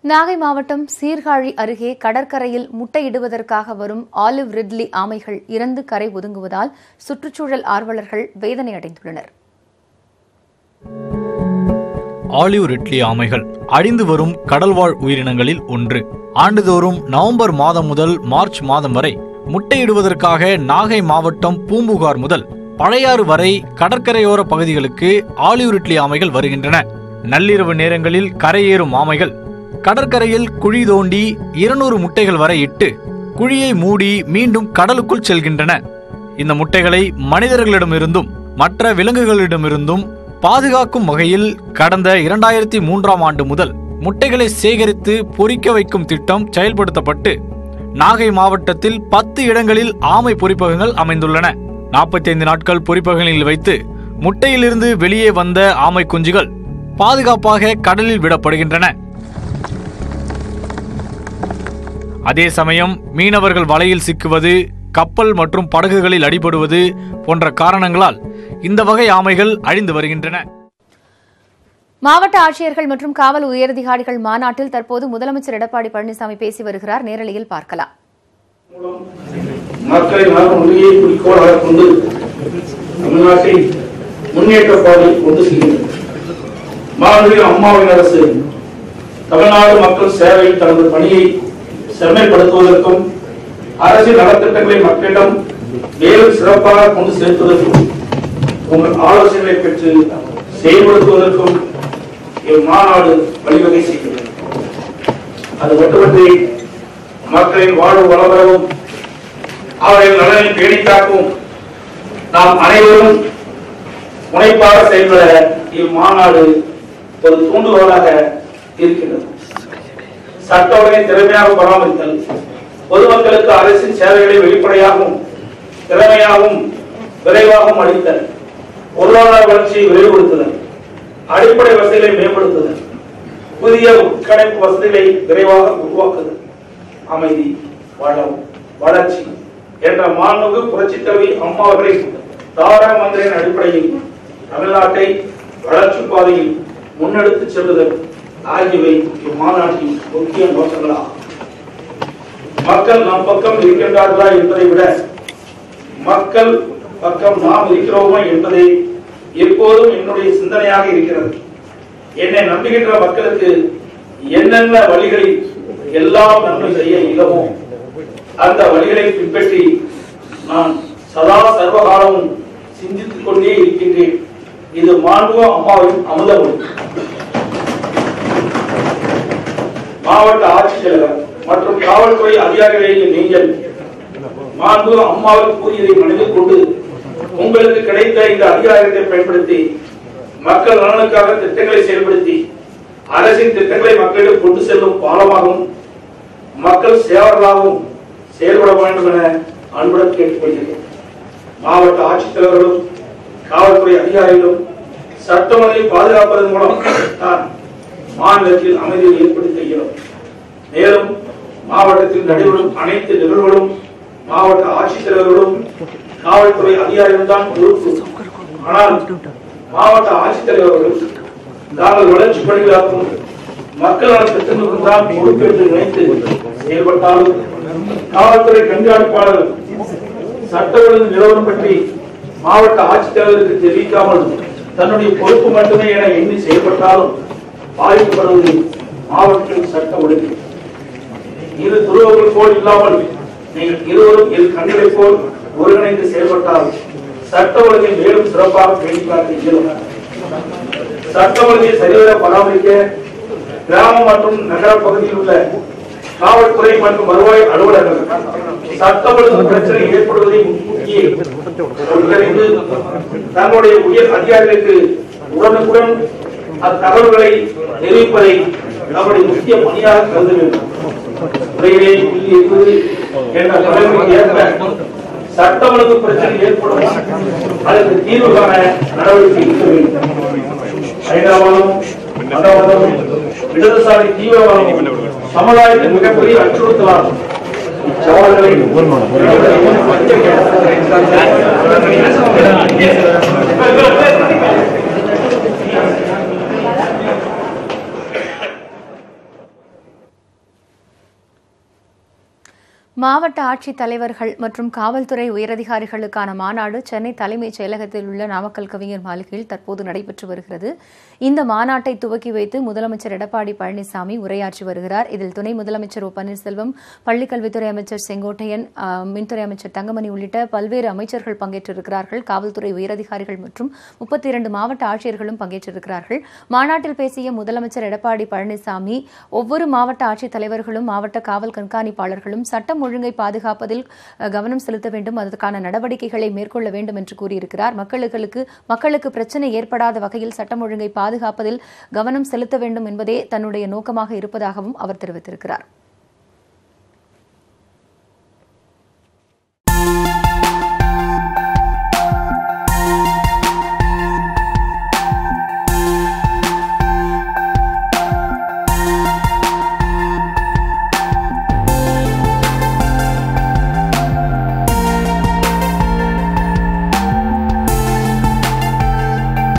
நாகை மாவட்டம் சீர்காழி அருகே கடற்கரையில் முட்டையிடுவதற்காக வரும் ஆலிவ் ரிட்லி ஆமைகள் இறந்து கரை ஒதுங்குவதால் சுற்றுச்சூழல் ஆர்வலர்கள் வேதனை அடைந்துள்ளனர். ஆலிவ் ரிட்லி ஆமைகள் அழிந்து வரும் கடல்வாழ் உயிரினங்களில் ஒன்று. ஆண்டுதோறும் நவம்பர் மாதம் முதல் மார்ச் மாதம் வரை முட்டையிடுவதற்காக நாகை மாவட்டம் பூம்புகார் முதல் பழையாறு வரை கடற்கரையோர பகுதிகளுக்கு ஆலிவ் ரிட்லி ஆமைகள் வருகின்றன. நள்ளிரவு நேரங்களில் கரையேறும் ஆமைகள் கடற்கரையில் குழி தோண்டி இருநூறு முட்டைகள் வரை இட்டு குழியை மூடி மீண்டும் கடலுக்குள் செல்கின்றன. இந்த முட்டைகளை மனிதர்களிடமிருந்தும் மற்ற விலங்குகளிடமிருந்தும் பாதுகாக்கும் வகையில் கடந்த இரண்டாயிரத்தி மூன்றாம் ஆண்டு முதல் முட்டைகளை சேகரித்து பொறிக்க வைக்கும் திட்டம் செயல்படுத்தப்பட்டு நாகை மாவட்டத்தில் பத்து இடங்களில் ஆமை பொறிப்பகங்கள் அமைந்துள்ளன. நாற்பத்தி ஐந்து நாட்கள் பொறிப்பகங்களில் வைத்து முட்டையிலிருந்து வெளியே வந்த ஆமை குஞ்சுகள் பாதுகாப்பாக கடலில் விடப்படுகின்றன. அதே சமயம் மீனவர்கள் வலையில் சிக்குவது கப்பல் மற்றும் படகுகளில் அடிபடுவது போன்ற காரணங்களால் இந்த வகை ஆமைகள் அழிந்து வருகின்றன. மாவட்ட ஆட்சியர்கள் மற்றும் காவல் உயரதிகாரிகள் மாநாட்டில் தற்போது முதலமைச்சர் எடப்பாடி பழனிசாமி பேசி வருகிறார். நேரலையில் பார்க்கலாம். குறிக்கோளாக கொண்டு தமிழ்நாட்டை முன்னேற்ற பாதையில் கொண்டு அம்மாவின் அரசு தமிழ்நாடு மக்கள் சேவையில் தனது பணியை செம்மைப்படுத்துவதற்கும் அரசின் நலத்திட்டங்களை மக்களிடம் மேலும் சிறப்பாக கொண்டு சேர்ப்பதற்கும் உங்கள் ஆலோசனைகளை பெற்று செயல்படுத்துவதற்கும் இம்மாநாடு வழிவகை செய்கிறது அது மட்டுமன்றி மக்களின் வாழ்வு வளம்பெறவும் அவர்களின் நலனை பேணி நாம் அனைவரும் முனைப்பாக செயல்பட இம்மாநாடு ஒரு தூண்டுகோலாக இருக்கின்றது சட்ட திறமையாக பராமரித்தல் பொதுமக்களுக்கு அரசின் சேவைகளை வெளிப்படையாகவும் திறமையாகவும் விரைவாகவும் அளித்தல் பொருளாதார வளர்ச்சியை விரைவுபடுத்துதல் அடிப்படை வசதிகளை மேம்படுத்துதல் புதிய உட்கணைப்பு வசதிகளை விரைவாக உருவாக்குதல் அமைதி வளம் வளர்ச்சி என்ற மாண்புமிகு புரட்சித் தலைவி அம்மா அவர்களின் தாரா மந்திரின் அடிப்படையில் தமிழ்நாட்டை வளர்ச்சி பாதையில் முன்னெடுத்து செல்லுதல். ஆகியவை இம்மாநாட்டின் முக்கிய நோக்கங்களாகும் மக்கள் நம் பக்கம் இருக்கின்றார்களா என்பதை விட மக்கள் பக்கம் நாம் இருக்கிறோமா என்பதே எப்போதும் என்னுடைய சிந்தனையாக இருக்கிறது. என்னை நம்புகின்ற மக்களுக்கு என்னென்ன வழிகளில் எல்லாம் நன்மை செய்ய இயலுமோ அந்த வழிகளை பின்பற்றி நான் சதா சர்வகாலமும் சிந்தித்துக் கொண்டே இருக்கின்றேன். இது மாண்புவ அம்மாவின் அமுத மாவட்ட ஆட்சித்தலைவர் மற்றும் காவல்துறை அதிகாரிகளை நீங்கள் மாண்பு அம்மாவுக்கு கூறியதை மனதில் கொண்டு உங்களுக்கு கிடைத்த இந்த அதிகாரத்தை பயன்படுத்தி மக்கள் நலனுக்காக திட்டங்களை செயல்படுத்தி அரசின் திட்டங்களை மக்களிடம் கொண்டு செல்லும் பாலமாகவும் மக்கள் சேவர்களாகவும் செயல்பட வேண்டும் என அன்புடன் கேட்டுக்கொள்கிறேன். மாவட்ட ஆட்சித்தலைவர்களும் காவல்துறை அதிகாரிகளும் சட்டமனை பாதுகாப்பதன் மூலம் தான் மாநிலத்தில் அமைதியை ஏற்படுத்தி மேலும் மாவட்டத்தில் நடைபெறும் அனைத்து நிகழ்வுகளும் மாவட்ட ஆட்சித்தலைவர்களும் காவல்துறை அதிகாரிகள் தான் பொறுப்பு. ஆனால் மாவட்ட ஆட்சித்தலைவர்கள் நாங்கள் வளர்ச்சி பணிகளாக்கும் மக்கள் நல திட்டங்களுக்கு தான் பொறுப்பு என்று நினைத்து செயல்பட்டாலும் காவல்துறை கண்காணிப்பாளர் சட்ட ஒழுங்கு நிலவரம் பற்றி மாவட்ட ஆட்சித்தலைவருக்கு தெரிவிக்காமல் தன்னுடைய பொறுப்பு மட்டுமே என எண்ணி செயல்பட்டாலும் பாதிக்கப்படுவது மாவட்ட சட்ட ஒழுங்கு. இரு துருவங்கள் போல் இல்லாமல் நீங்கள் இருவரும் இரு கண்களை போல் ஒருங்கிணைந்து செயல்பட்டால் சட்ட ஒழுங்கை மேலும் சிறப்பாக பேணி காக்க இயலும். சட்ட ஒழுங்கை சரிவர பராமரிக்க கிராம மற்றும் நகர பகுதியில் உள்ள காவல்துறை மற்றும் வருவாய் அலுவலர்கள் சட்ட ஒழுங்கு பிரச்சனை ஏற்படுவதை முன்கூட்டியே ஒருங்கிணைந்து தங்களுடைய உயர் அதிகாரிகளுக்கு உடனுக்குடன் அத்தகவல்களை தெரிவிப்பதை நம்முடைய முக்கிய பணியாக கருத வேண்டும். உரையிலே புள்ளி இருபது என்ற தலைமுறைக்கு ஏற்ப சட்ட ஒழுங்கு பிரச்சனை ஏற்படும் அதற்கு தீர்வு காண நடவடிக்கை எடுக்க வேண்டும் ஐந்தாவதும் மதவாதம் இடதுசாரி தீவிரவாதம் சமுதாயத்தின் மிகப்பெரிய அச்சுறுத்தலாகும் இச்சவால்களை மாவட்ட ஆட்சித் தலைவர்கள் மற்றும் காவல்துறை உயரதிகாரிகளுக்கான மாநாடு சென்னை தலைமைச் செயலகத்தில் உள்ள நாமக்கல் கவிஞர் மாளிகையில் தற்போது நடைபெற்று வருகிறது. இந்த மாநாட்டை துவக்கி வைத்து முதலமைச்சர் எடப்பாடி பழனிசாமி உரையாற்றி வருகிறார். இதில் துணை முதலமைச்சர் ஓ பன்னீர்செல்வம் பள்ளிக்கல்வித்துறை அமைச்சர் செங்கோட்டையன் மின்துறை அமைச்சர் தங்கமணி உள்ளிட்ட பல்வேறு அமைச்சர்கள் பங்கேற்றிருக்கிறார்கள். காவல்துறை உயரதிகாரிகள் மற்றும் முப்பத்தி இரண்டு மாவட்ட ஆட்சியர்களும் பங்கேற்றிருக்கிறார்கள். மாநாட்டில் பேசிய முதலமைச்சர் எடப்பாடி பழனிசாமி ஒவ்வொரு மாவட்ட ஆட்சித் தலைவர்களும் மாவட்ட காவல் கண்காணிப்பாளர்களும் சட்டம் ஒழுங்கை பாதுகாப்பதில் கவனம் செலுத்த வேண்டும். அதற்கான நடவடிக்கைகளை மேற்கொள்ள வேண்டும் என்று கூறியிருக்கிறார். மக்களுக்கு மக்களுக்கு பிரச்சனை ஏற்படாத வகையில் சட்டம் ஒழுங்கை பாதுகாப்பதில் கவனம் செலுத்த வேண்டும் என்பதே தன்னுடைய நோக்கமாக இருப்பதாகவும் அவர் தெரிவித்திருக்கிறார்.